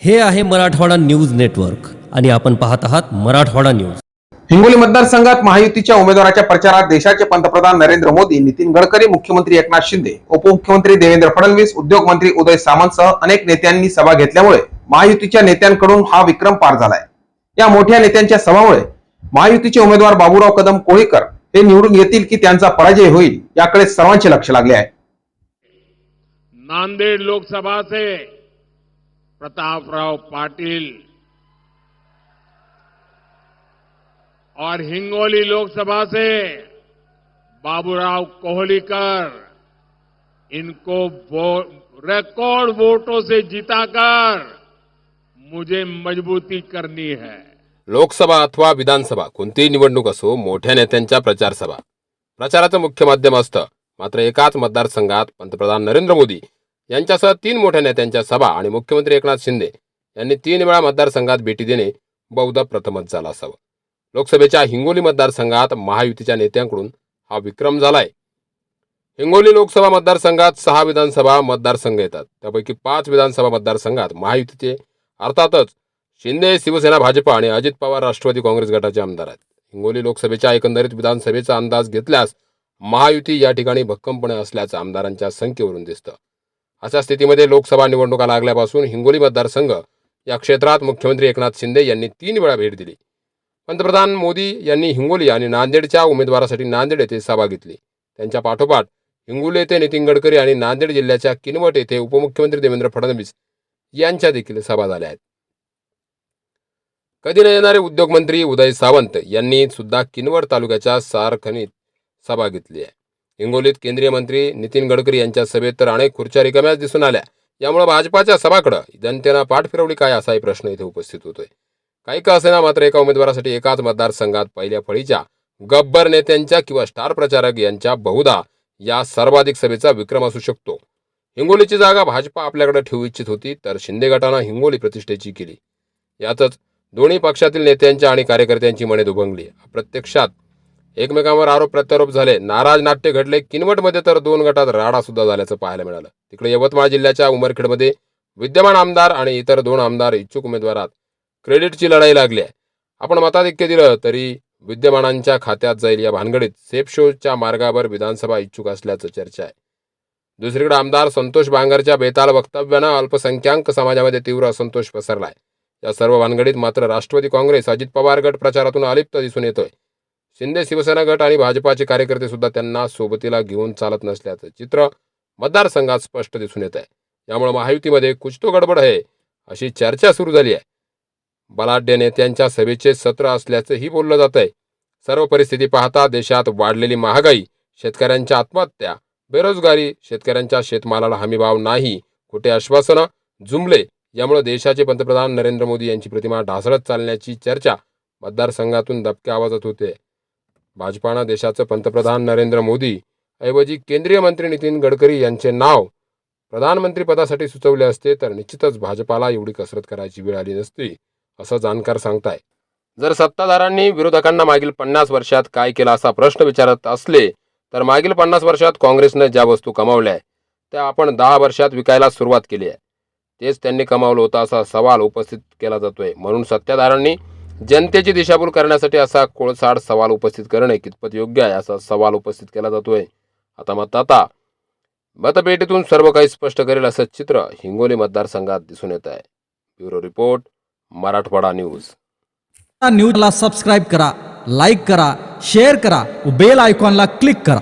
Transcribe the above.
हे आहे Marathwada news network आणि आपण पाहत आहात मराठवाडा न्यूज. हिंगोली मतदारसंघात महायुतीच्या उमेदवाराच्या प्रचारात देशाचे पंतप्रधान नरेंद्र मोदी नितीन गडकरी मुख्यमंत्री एकनाथ शिंदे उपमुख्यमंत्री देवेंद्र फडणवीस उद्योगमंत्री उदय सामंतसह अनेक नेत्यांनी सभा घेतल्यामुळे महायुतीच्या नेत्यांकडून हा विक्रम पार झालाय. या मोठ्या नेत्यांच्या सभामुळे महायुतीचे उमेदवार बाबूराव कदम कोळीकर हे निवडून येतील की त्यांचा पराजय होईल याकडे सर्वांचे लक्ष लागले आहे. नांदेड़ लोकसभा से प्रतापराव पाटिल और हिंगोली लोकसभा से बाबूराव कोहलीकर, इनको रिकॉर्ड वोटों से जिताकर मुझे मजबूती करनी है। लोकसभा अथवा विधानसभा, कोणतीही निवडणूक असो, मोठ्या नेत्यांच्या प्रचार सभा प्रचाराचं मुख्य माध्यम असतं, मात्र एकाच मतदारसंघात पंतप्रधान नरेंद्र मोदी यांच्यासह तीन मोठ्या नेत्यांच्या सभा आणि मुख्यमंत्री एकनाथ शिंदे यांनी तीन वेळा मतदारसंघात भेटी देणे बहुधा प्रथमच झालं असावं. लोकसभेच्या हिंगोली मतदारसंघात महायुतीच्या नेत्यांकडून हा विक्रम झालाय. हिंगोली लोकसभा मतदारसंघात सहा विधानसभा मतदारसंघ येतात. त्यापैकी पाच विधानसभा मतदारसंघात महायुतीचे अर्थातच शिंदे शिवसेना भाजप आणि अजित पवार राष्ट्रवादी काँग्रेस गटाचे आमदार आहेत. हिंगोली लोकसभेच्या एकंदरीत विधानसभेचा अंदाज घेतल्यास महायुती या ठिकाणी भक्कमपणे असल्याचं आमदारांच्या संख्येवरून दिसतं. अशा स्थितीमध्ये लोकसभा निवडणुका लागल्यापासून हिंगोली मतदारसंघ या क्षेत्रात मुख्यमंत्री एकनाथ शिंदे यांनी तीन वेळा भेट दिली. पंतप्रधान मोदी यांनी हिंगोली आणि नांदेडच्या उमेदवारासाठी नांदेड येथे सभा घेतली. त्यांच्या पाठोपाठ हिंगोली येथे नितीन गडकरी आणि नांदेड जिल्ह्याच्या किनवट येथे उपमुख्यमंत्री देवेंद्र फडणवीस यांच्या देखील सभा झाल्या आहेत. कधी न येणारे उद्योगमंत्री उदय सावंत यांनी सुद्धा किनवट तालुक्याच्या सारखनीत सभा घेतली आहे. हिंगोलीत केंद्रीय मंत्री नितीन गडकरी यांच्या सभेत तर अनेक खुर्च्या रिकाम्याच दिसून आल्या. यामुळे भाजपाच्या सभाकडं जनतेनं पाठ फिरवली काय असाही प्रश्न इथे उपस्थित होतोय. काही का असेना मात्र एका उमेदवारासाठी एकाच मतदारसंघात पहिल्या फळीच्या गब्बर नेत्यांच्या किंवा स्टार प्रचारक यांच्या बहुधा या सर्वाधिक सभेचा विक्रम असू शकतो. हिंगोलीची जागा भाजपा आपल्याकडे ठेवू इच्छित होती तर शिंदे गटानं हिंगोली प्रतिष्ठेची केली. यातच दोन्ही पक्षातील नेत्यांच्या आणि कार्यकर्त्यांची मने दुभंगली. प्रत्यक्षात एकमेकांवर आरोप प्रत्यारोप झाले. नाराज नाट्य घडले. किनवटमध्ये तर दोन गटात राडा सुद्धा झाल्याचं पाहायला मिळालं. तिकडे यवतमाळ जिल्ह्याच्या उमरखेडमध्ये विद्यमान आमदार आणि इतर दोन आमदार इच्छुक उमेदवारात क्रेडिटची लढाई लागली आहे. आपण मताधिक्य दिलं तरी विद्यमानांच्या खात्यात जाईल या भानगडीत. सेफ शोच्या मार्गावर विधानसभा इच्छुक असल्याचं चर्चा आहे. दुसरीकडे आमदार संतोष बांगरच्या बेताल वक्तव्यानं अल्पसंख्याक समाजामध्ये तीव्र असंतोष पसरलाय. या सर्व भानगडीत मात्र राष्ट्रवादी काँग्रेस अजित पवार गट प्रचारातून अलिप्त दिसून येतोय. शिंदे शिवसेना गट आणि भाजपाचे कार्यकर्ते सुद्धा त्यांना सोबतीला घेऊन चालत नसल्याचं चित्र मतदारसंघात स्पष्ट दिसून येत आहे यामुळे महायुतीमध्ये कुछ तो गडबड आहे अशी चर्चा सुरू झाली आहे. बलाढ्य नेत्यांच्या सभेचे सत्र असल्याचंही बोललं जात आहे सर्व परिस्थिती पाहता देशात वाढलेली महागाई शेतकऱ्यांच्या आत्महत्या बेरोजगारी शेतकऱ्यांच्या शेतमालाला हमीभाव नाही कुठे आश्वासनं जुमले यामुळे देशाचे पंतप्रधान नरेंद्र मोदी यांची प्रतिमा ढासळत चालण्याची चर्चा मतदारसंघातून दबक्या आवाजात होते. भाजपानं देशाचं पंतप्रधान नरेंद्र मोदी ऐवजी केंद्रीय मंत्री नितीन गडकरी यांचे नाव प्रधानमंत्रीपदासाठी सुचवले असते तर निश्चितच भाजपाला एवढी कसरत करायची वेळ आली नसती असं जाणकार सांगताय. जर सत्ताधारांनी विरोधकांना मागील पन्नास वर्षात काय केलं असा प्रश्न विचारत असले तर मागील पन्नास वर्षात काँग्रेसनं ज्या वस्तू कमावल्या आहे त्या आपण दहा वर्षात विकायला सुरुवात केली आहे. तेच त्यांनी कमावलं होतं असा सवाल उपस्थित केला जातोय म्हणून सत्ताधारांनी जनतेची दिशाभूल करण्यासाठी असा कोळसाड सवाल उपस्थित करणे कितपत योग्य आहे असा सवाल उपस्थित केला जातोय. आता मतदाता मतपेटीतून सर्व काही स्पष्ट करेल असं चित्र हिंगोली मतदारसंघात दिसून येत आहे. Bureau report Marathwada news. न्यूजला सबस्क्राईब करा लाईक करा शेअर करा बेल आयकॉनला क्लिक करा.